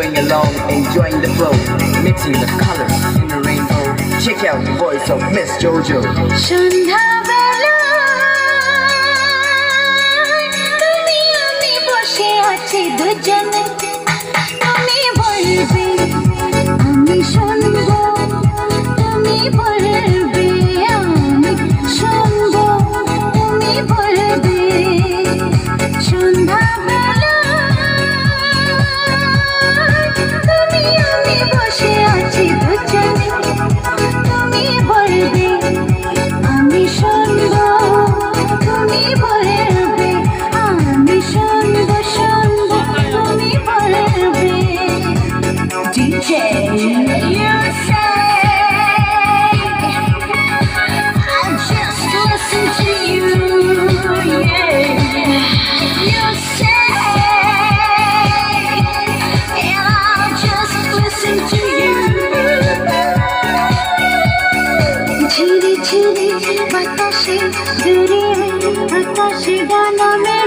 going along, enjoying the flow, mixing the colors in the rainbow. Check out the voice of Miss Jojo. বসে আছি দুজনে তুমি বলবে, আমি শুনব তুমি বলবে, আমি শুনব শুনব তুমি বলবে, DJ you say I just listen to you, yeah. You say বাতাসে দূরে আকাশে গান মেলে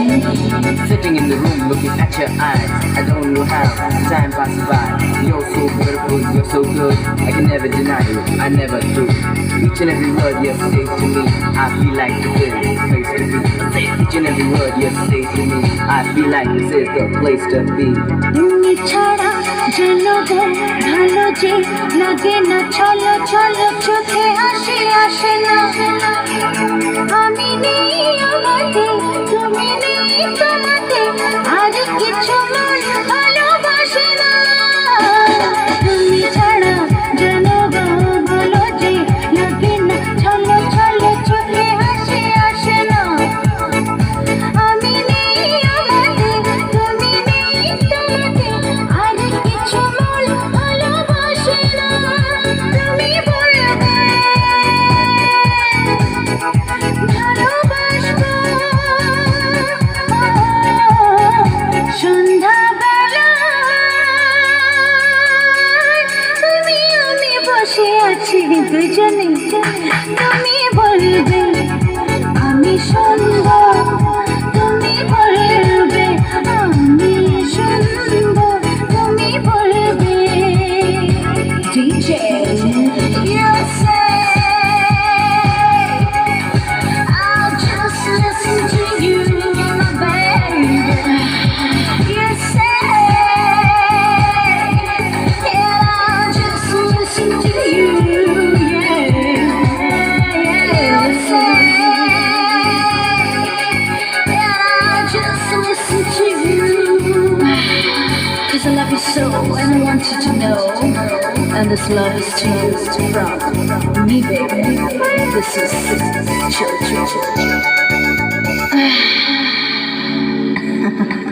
Sitting in the room looking at your eyes. I don't know how time passes by. You're so beautiful, you're so good. I can never deny you, I never do. Each and every word you say to me, I feel like this is the place to be. Each and every word you say to me, I feel like this is the place to be. তুমি ছাড়া যেন গো ভালো যে লাগে না চলো চলো চোখে হাসি আসে আছি দুজনে তুমি This love is changed from me, baby. This is chill, chill, chill.